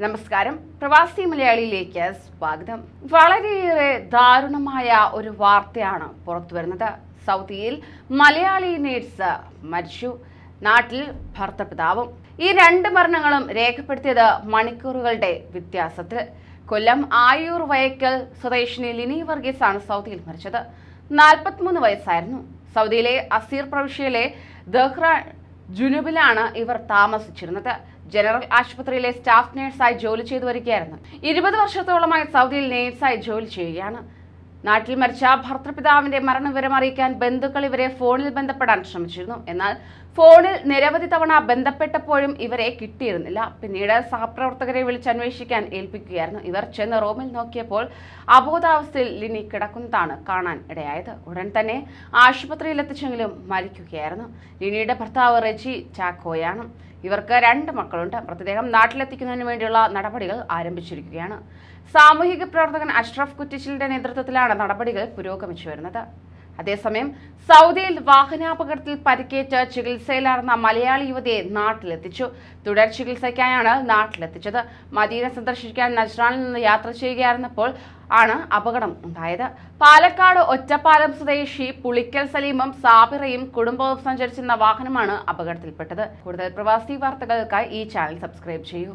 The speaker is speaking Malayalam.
നമസ്കാരം. പ്രവാസി മലയാളിയിലേക്ക് സ്വാഗതം. വളരെയേറെ ദാരുണമായ ഒരു വാർത്തയാണ് പുറത്തു വരുന്നത്. സൗദിയിൽ മലയാളി നേഴ്സ് മരിച്ചു. നാട്ടിൽ ഭർത്തപിതാവും. ഈ രണ്ട് മരണങ്ങളും രേഖപ്പെടുത്തിയത് മണിക്കൂറുകളുടെ വ്യത്യാസത്തിൽ. കൊല്ലം ആയൂർ വയക്കൽ സ്വദേശിനി ലിനി വർഗീസ് ആണ് സൗദിയിൽ മരിച്ചത്. നാൽപ്പത്തിമൂന്ന് വയസ്സായിരുന്നു. സൗദിയിലെ അസീർ പ്രവിശ്യയിലെ ദഹ്റ ജുനുബിലാണ് ഇവർ താമസിച്ചിരുന്നത്. ജനറൽ ആശുപത്രിയിലെ സ്റ്റാഫ് നേഴ്സായി ജോലി ചെയ്തു വരികയായിരുന്നു. ഇരുപത് വർഷത്തോളമായി സൗദിയിൽ നേഴ്സായി ജോലി ചെയ്യുകയാണ്. നാട്ടിൽ മരിച്ച ഭർത്തൃപിതാവിന്റെ മരണവിവരം അറിയിക്കാൻ ബന്ധുക്കൾ ഇവരെ ഫോണിൽ ബന്ധപ്പെടാൻ ശ്രമിച്ചിരുന്നു. എന്നാൽ ഫോണിൽ നിരവധി തവണ ബന്ധപ്പെട്ടപ്പോഴും ഇവരെ കിട്ടിയിരുന്നില്ല. പിന്നീട് സഹപ്രവർത്തകരെ വിളിച്ചന്വേഷിക്കാൻ ഏൽപ്പിക്കുകയായിരുന്നു. ഇവർ ചെന്ന് റൂമിൽ നോക്കിയപ്പോൾ അബോധാവസ്ഥയിൽ ലിനി കിടക്കുന്നതാണ് കാണാൻ ഇടയായത്. ഉടൻ തന്നെ ആശുപത്രിയിൽ എത്തിച്ചെങ്കിലും മരിക്കുകയായിരുന്നു. ലിനിയുടെ ഭർത്താവ് റെജി ചാക്കോയാണ്. ഇവർക്ക് രണ്ട് മക്കളുണ്ട്. മൃതദേഹം നാട്ടിലെത്തിക്കുന്നതിന് വേണ്ടിയുള്ള നടപടികൾ ആരംഭിച്ചിരിക്കുകയാണ്. സാമൂഹിക പ്രവർത്തകൻ അഷ്റഫ് കുറ്റിച്ചിലിന്റെ നേതൃത്വത്തിലാണ് നടപടികൾ പുരോഗമിച്ചു വരുന്നത്. അതേസമയം സൗദിയിൽ വാഹനാപകടത്തിൽ പരിക്കേറ്റ് ചികിത്സയിലാർന്ന മലയാളി യുവതിയെ നാട്ടിലെത്തിച്ചു. തുടർ ചികിത്സയ്ക്കായാണ് നാട്ടിലെത്തിച്ചത്. മദീന സന്ദർശിക്കാൻ നജ്റാനിൽ നിന്ന് യാത്ര ചെയ്യുകയായിരുന്നപ്പോൾ ആണ് അപകടം ഉണ്ടായത്. പാലക്കാട് ഒറ്റപ്പാലം സ്വദേശി പുളിക്കൽ സലീമും സാബിറയും കുടുംബവും സഞ്ചരിച്ചിരുന്ന വാഹനമാണ് അപകടത്തിൽപ്പെട്ടത്. കൂടുതൽ പ്രവാസി വാർത്തകൾക്കായി ഈ ചാനൽ സബ്സ്ക്രൈബ് ചെയ്യൂ.